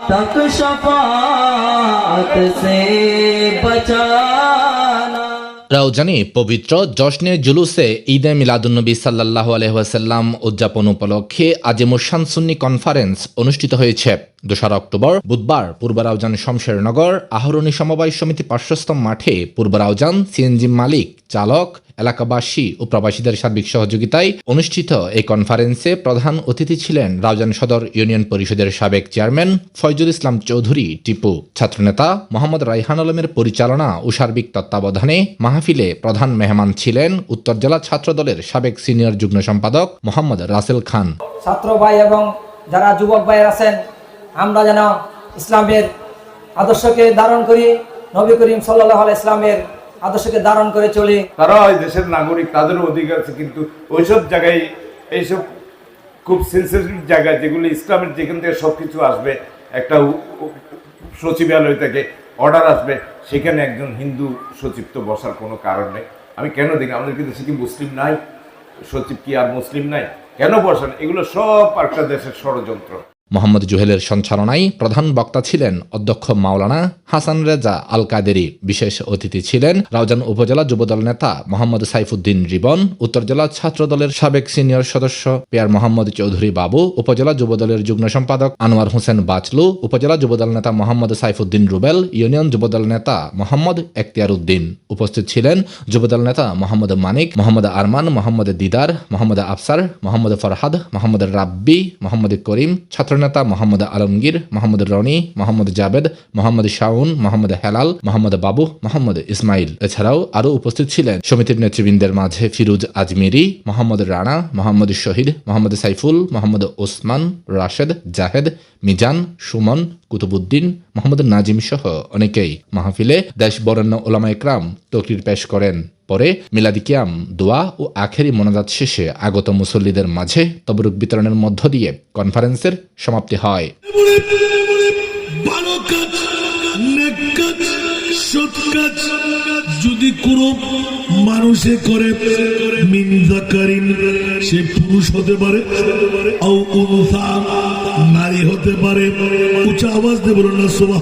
तक शफात से बचाना রাউজানে পবিত্র জশ্নে জুলুসে ঈদে মিলাদুন্নবী সাল্লাহ আলহাসাল্লাম উদযাপন উপলক্ষে আজিমুর সুন্নি কনফারেন্স অনুষ্ঠিত হয়েছে দোসরা অক্টোবর, বুধবার পূর্ব রাউজান শমশেরনগর আহরণী সমবায় সমিতি পার্শ্বস্থ মাঠে পূর্ব রাউজান সিএনজি মালিক, চালক, এলাকাবাসী ও প্রবাসীদের সার্বিক সহযোগিতায় অনুষ্ঠিত এই কনফারেন্সে প্রধান অতিথি ছিলেন রাউজান সদর ইউনিয়ন পরিষদের সাবেক চেয়ারম্যান ফয়জুল ইসলাম চৌধুরী, টিপু ছাত্রনেতা মোহাম্মদ রাইহান আলমের পরিচালনা ও সার্বিক তত্ত্বাবধানে মাহফিলে প্রধান মেহমান ছিলেন উত্তর জেলা ছাত্রদলের সাবেক সিনিয়র যুগ্ম সম্পাদক মোহাম্মদ রাসেল খান। ছাত্র ভাই এবং যারা যুবক ভাই আছেন আমরা যেন ইসলামের আদর্শকে ধারণ করি, নবী করিম সাল্লাহ ইসলামের আদর্শকে ধারণ করে চলি। তারা ওই দেশের নাগরিক তাদেরও অধিকার আছে, কিন্তু ওইসব জায়গায়, এইসব খুব সেন্সিটিভ জায়গা যেগুলো ইসলামের যেখান থেকে সব কিছু আসবে, একটা সচিবালয় থেকে অর্ডার আসবে, সেখানে একজন হিন্দু সচিব তো বসার কোনো কারণ নেই। আমি কেন দেখি, আমাদের কিন্তু দেশে কি মুসলিম নাই? সচিব কি আর মুসলিম নাই? কেন বসান এগুলো সব একটা দেশের ষড়যন্ত্র। মোহাম্মদ জুহেলের সঞ্চালনায় প্রধান বক্তা ছিলেন অধ্যক্ষ মাওলানা হাসান রেজা আল কাদেরি বিশেষ অতিথি ছিলেন রাউজান উপজেলা যুবদল নেতা মোহাম্মদ সাইফুদ্দিন রিবন, উত্তর জেলা ছাত্র দলের সাবেক সিনিয়র সদস্য পেয়ার মোহাম্মদ চৌধুরী বাবু, উপজেলা যুবদলের যুগ্ম সম্পাদক আনোয়ার হোসেন বাচলু উপজেলা যুবদল নেতা মোহাম্মদ সাইফুদ্দিন রুবেল, ইউনিয়ন যুবদল নেতা মোহাম্মদ এখতিয়ার উদ্দিন উপস্থিত ছিলেন যুবদল নেতা মোহাম্মদ মানিক, মোহাম্মদ আরমান, মোহাম্মদ দিদার, মোহাম্মদ আফসার, মোহাম্মদ ফরহাদ, মোহাম্মদ রাব্বি, মোহাম্মদ করিম ছাত্রনেতা মোহাম্মদ আলমগীর, মোহাম্মদ রনি, মোহাম্মদ জাবেদ, মোহাম্মদ শাউন মোহাম্মদ হেলাল, মোহাম্মদ বাবু, মোহাম্মদ ইসমাইল। এছাড়াও আরও উপস্থিত ছিলেন সমিতির নেতৃবৃন্দের মাঝে ফিরুজ আজমিরি, মোহাম্মদ রানা, মোহাম্মদ শহীদ, মোহাম্মদ সাইফুল, মোহাম্মদ ওসমান, রাশেদ, জাহেদ, মিজান, সুমন, কুতুবুদ্দিন, মোহাম্মদ নাজিম সহ অনেকেই মাহফিলে দেশ বরেণ্য ওলামা ইকরাম তকরির পেশ করেন। পরে মিলাদি কিয়াম দোয়া ও আখেরি মোনাজাত শেষে আগত মুসল্লিদের মাঝে তবরুক বিতরণের মধ্য দিয়ে কনফারেন্সের সমাপ্তি হয়। যদি কোনো মানুষে করে, মিন যাকারিন, সে পুরুষ হতে পারে নারী হতে পারে। উচ্চ আওয়াজ বলুন না, সুবহান